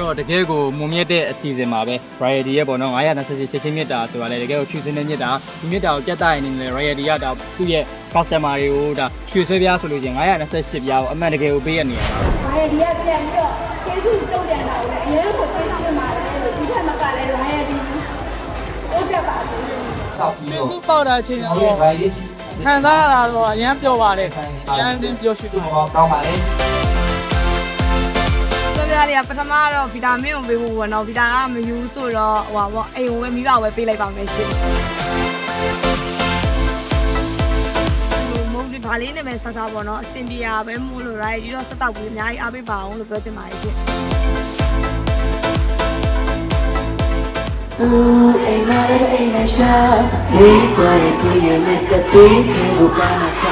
တော့တကယ်ကိုမုံမြတ်တဲ့အစီအစဉ်ပါပဲ Variety ရဲ့ပေါ့နော်928ချက်ချင်းမြတ်တာဆိုတာလေတကယ်ကိုဖြူစင်တဲ့မြတ်တာဒီမြတ်တာကိုပြတ်သားရနေတယ် Variety ကဒါသူ့ရဲ့ customer တွေကိုဒါရွှေဆွဲပြားဆိုလို့ချင်း928ပြားကိုအမှန်တကယ်ကိုပေးရနေရတာဘာရဒီကပြန်ပြီးတော့ကျေးဇူးတုံ့ပြန်တာကိုလည်းအရင်ကကျေးဇူးတင်ပါတယ်လို့ဒီထက်မကလည်းဘာရဒီဟုတ်ကဲ့ပါဆိုလို့ကျေးဇူးပေါက်တာချင်းတော့ခံစားရတာတော့အရင်ပြောပါတယ်အရင်ပျော်ရွှင်ပါတယ် ဆွဲပြားလေးကပထမတော့ဗီတာမင်ကိုပေးဖို့ပေါ့နော်ဗီတာကမယူဆိုတော့ဟိုပါပေါ့အိမ်ကိုပဲမိဘကိုပဲပေးလိုက်ပါမယ်ရှင်မုံဒီဘာလေးနဲ့ပဲဆဆပေါ့နော်အဆင်ပြေရပဲမို့လို့ right ဒီတော့စတောက်ပြီးအများကြီးအားပေးပါအောင်လို့ပြောချင်ပါတယ်ရှင် Ooh, ain't not it, ain't a shot. See, what it do you miss a thing? You gonna talk.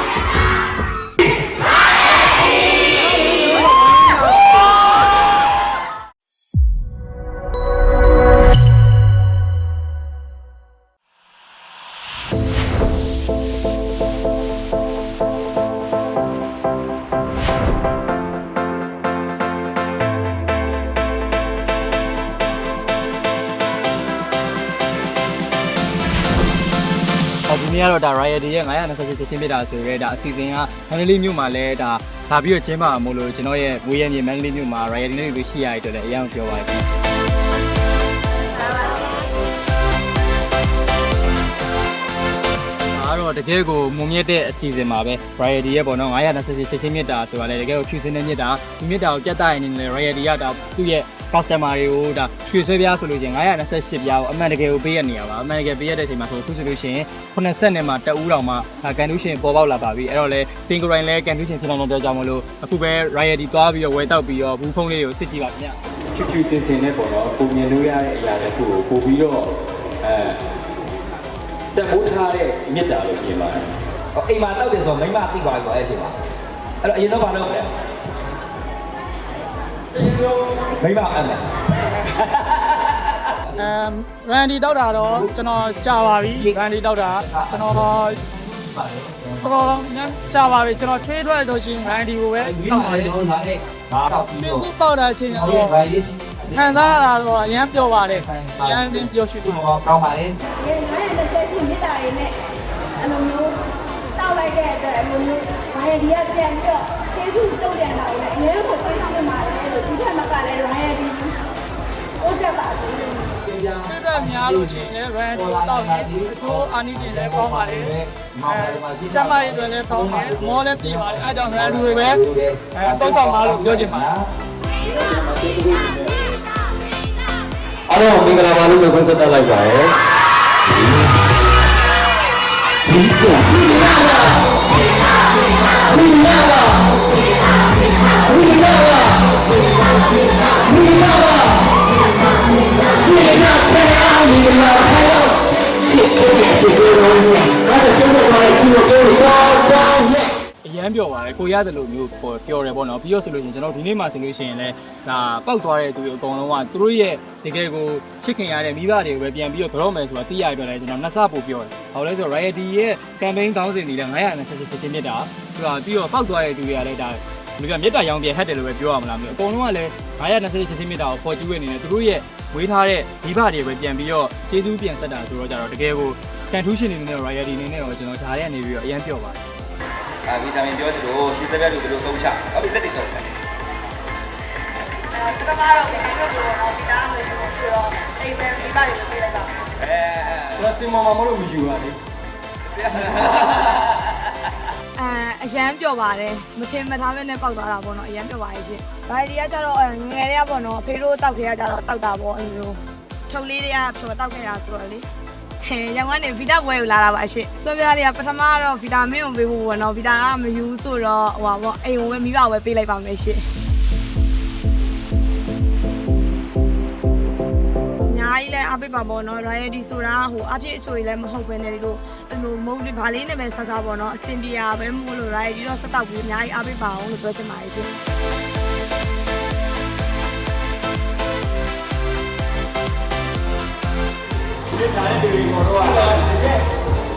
ဟောဒီ နေ့ကတော့ဒါ Variety ရဲ့928ချက်ချင်းမြတ်တာဆိုရဲဒါအစီအစဉ်ကမန္တလေးမြို့မှာလဲဒါလာပြီးတော့ကျင်းပမှာမို့လို့ကျွန်တော်ရဲ့မွေးရမြေမန္တလေးမြို့မှာ Variety နဲ့တွေ့ရှိရတဲ့အတွက်လည်းအရင်ပြောပါရစေ တော့တကယ်ကိုမုံမြတ်တဲ့အစီအစဉ်ပါပဲ Variety ရဲ့ပေါ့နော်928ချက်ချင်းမြတ်တာဆိုတာလေတကယ်ကိုဖြူစင်တဲ့မြတ်တာဒီမြတ်တာကိုပြတ်သားရနေတယ် Variety ကဒါသူ့ရဲ့ customer တွေကိုဒါရွှေဆွဲပြားဆိုလို့ချင်း928ပြားကိုအမှန်တကယ်ကိုပေးရနေရပါအမှန်တကယ်ပေးရတဲ့အချိန်မှာဆိုအခုဆိုလို့ရှိရင်80နဲ့မှတအူးတောင်မှကန်တူးရှင်ပေါ်ပေါက်လာပါပြီအဲ့တော့လေပင်ကိုရိုင်းလဲကန်တူးရှင်ဖြစ်နေတဲ့အတွက်ကြောင့်မလို့အခုပဲ Riot သွားပြီးတော့ဝယ်တောက်ပြီးတော့ဘူးဖုန်းလေးကိုစစ်ကြည့်ပါခင်ဗျဖြူဖြူစင်စင်နဲ့ပေါ့နော်ပုံမြင်လို့ရတဲ့အရာတစ်ခုကိုပို့ပြီးတော့အဲ တက်ဖို့ထားတဲ့မြစ်တာလို့ပြင်ပါတယ်ဟိုအိမ်မှာတောက်တယ်ဆိုမိမသိသွားပြီပေါ့အဲ့ဒီအချိန်မှာအဲ့တော့အရင်တော့ဘာလုပ်လဲမိမအမ်းတယ်အမ်ရန်ဒီတောက်တာတော့ကျွန်တော်ကြာပါပြီရန်ဒီတောက်တာကျွန်တော်တော့ညကြာပါပြီကျွန်တော်ထွေးထွက်လို့ရှိရင်ရန်ဒီကိုပဲတောက်ပါတယ်တော့လာတဲ့ငါတော့ပြီးကျေးတော့ဇူးပေါက်တာချင်းဟိုတော့ဘိုင်လေးခံစားရတာတော့အရင်ပြောပါတယ်အရင်ပျော်ရွှင်ပါတယ်ကောင်းပါလေ ဒီ928ရှိမြစ်တာတွေနဲ့အလိုမျိုးတောက်လိုက်တဲ့အတွက်အလိုမျိုးဘာရဒီကပြန်ပြီးတော့ကျေးဇူးတုံ့ပြန်တာကိုလည်းအရင်ကကျေးဇူးတင်ပါတယ်လို့ဒီထက်မကလည်းဘာရဒီဟုတ်ကဲ့ပါဆိုလို့ပြတ်တဲ့များလို့ရှိရင်လည်း run တောက်တယ်သူအာနီတင်လည်းကောင်းပါတယ်အဲကျမရဲ့အတွက်လည်းကောင်းတယ်မောလည်းပြေးပါတယ်အဲကြောင့် run တွေပဲအဲတောက်ဆောင်ပါလို့ပြောချင်ပါတယ်အားလုံးမင်္ဂလာပါလို့ပြောဆက်တက်လိုက်ပါရယ် ဒီကြော ရန်ပြောပါတယ်ကိုရတယ်လို့မျိုးပေါ်ပြောတယ်ပေါ့နော်ပြီးတော့ဆိုလို့ရှိရင်ကျွန်တော်ဒီနေ့မှဆိုလို့ရှိရင်လည်းဒါပောက်သွားတဲ့သူတွေအကုန်လုံးကသူတို့ရဲ့တကယ်ကိုချစ်ခင်ရတဲ့မိဘတွေကိုပဲပြန်ပြီးတော့ကြောက်မယ်ဆိုတာသိရတဲ့အတွက်လည်းကျွန်တော်နှစ်ဆပို့ပြောတယ်။ဘာလို့လဲဆိုတော့ Riot ရဲ့ campaign ခေါင်းစဉ်တွေလည်း928ချက်ချင်းမြစ်တာသူကပြီးတော့ပောက်သွားတဲ့သူတွေကလည်းဒါဒီကမြစ်တာရောင်းပြဟက်တယ်လို့ပဲပြောရမလားမသိဘူးအကုန်လုံးကလည်း928ချက်ချင်းမြစ်တာကိုပေါ်ကျူးရနေတယ်သူတို့ရဲ့ဝေးထားတဲ့မိဘတွေပဲပြန်ပြီးတော့ကျေးဇူးပြန်ဆက်တာဆိုတော့ကြတော့တကယ်ကိုကန်ထူးရှင်နေနဲ့ Riot နေနဲ့တော့ကျွန်တော်ဂျားရဲနေပြီးတော့အရန်ပြောပါတယ် အာဗီတာမင်ပြောသလိုရွှေသက်ပြတ်တို့ဘယ်လိုသုံးချဟုတ်ပြီလက်တွေသုံးတယ်အဲပထမတော့ဒီလိုပြောတော့ဗီတာမင်ကိုပြီးတော့အိမ်ပဲမိဘတွေကိုပေးလိုက်ပါမယ်အဲကျွန်တော်စင်မောင်မမလို့မယူပါဘူးအဲအရန်ပြောပါတယ်မထင်မထားပဲနဲ့ပောက်သွားတာပေါ့နော်အရန်ပြောပါရဲ့ရှင်ဘာဒီကကြတော့အဲငယ်တွေကပေါ့နော်အဖေတို့တောက်ခဲ့ရကြတော့တောက်တာပေါ့အဲ့လိုထုတ်လေးတွေကဖြောတောက်ခဲ့တာဆိုတော့လေ ဟဲရောင်ကနေဗီတာပွဲကိုလာတာပါရှင့်ဆွဲပြားလေးကပထမတော့ဗီတာမင်ကိုပေးဖို့ပေါ့နော်ဗီတာကမယူဆိုတော့ဟိုပါပေါ့အိမ်ကိုပဲမိဘကိုပဲပေးလိုက်ပါမယ်ရှင့်ညာကြီးလဲအပိပါပေါ့နော် royalty ဆိုတာဟိုအပြည့်အချိုကြီးလည်းမဟုတ်ဘဲနဲ့ဒီလိုဒီလိုမုတ်လေးဗာလေးနဲ့ပဲဆဆပေါ့နော်အဆင်ပြေရပဲမို့လို့ royalty တော့စတောက်ပြီးအများကြီးအပိပါအောင်လို့ပြောချင်ပါတယ်ရှင်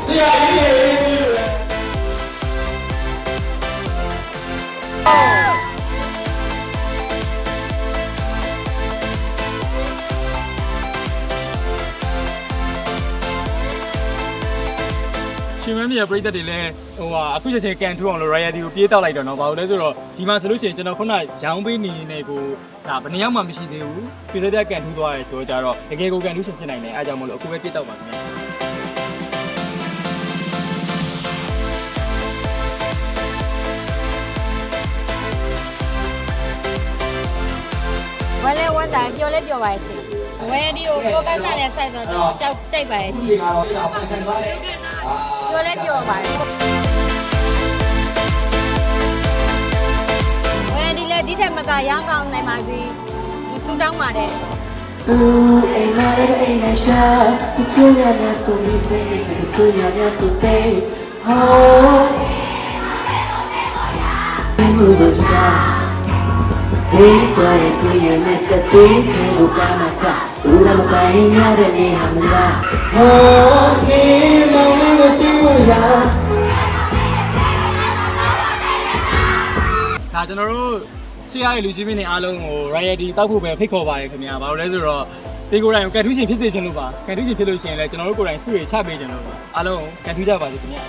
အ ရှင်မင်းရဲ့ပရိသတ်တွေလည်းဟိုဟာအခုချက်ချင်းကန်ထူအောင်လို့ royalty ကိုပြေးတောက်လိုက်တော့เนาะဘာလို့လဲဆိုတော့ဒီမှာဆိုလို့ရှိရင်ကျွန်တော်ခုနရောင်းပေးနေနေကိုဒါဘယ်နှယောက်မှမရှိသေးဘူးဆွေသက်သက်ကန်ထူသွားရဲဆိုတော့ကြတော့တကယ်ကိုကန်ထူရှင်ဖြစ်နိုင်တယ်အားကြောင့်မလို့အခုပဲပြေးတောက်ပါခင်ဗျာ ဝယ်လဲဝမ်းတာပျော်လဲပျော်ပါရဲ့ရှင်ဝယ်ဒီကိုကိုကန်းစားတဲ့ site တော့ကျွန်တော်ကြောက်ကြိုက်ပါရဲ့ရှင်ပျော်လဲပျော်ပါရဲ့ဝယ်ဒီလဲဒီထက်မကရောင်းကောင်းနိုင်ပါစေစူတောင်းပါတယ် Ooh, ain't mad at ain't a shot. The two of us so we play, the two of us so play. Oh, you will shot. Say quiet to your next a thing, you will come at that. Ooh, I'm buying out a name, I'm not. Oh, me, my little people, yeah. ဒါကျွန်တော်တို့ချစ်ရတဲ့လူကြီးမင်းတွေအားလုံးကို royalty တောက်ဖို့ပဲဖိတ်ခေါ်ပါတယ်ခင်ဗျာဘာလို့လဲဆိုတော့ဒီကိုယ်တိုင်ကိုကန်ထူးရှင်ဖြစ်စေချင်လို့ပါကန်ထူးရှင်ဖြစ်လို့ရှိရင်လည်းကျွန်တော်တို့ကိုယ်တိုင်စုရချပေးချင်လို့ပါအားလုံးကန်ထူးကြပါစေခင်ဗျာ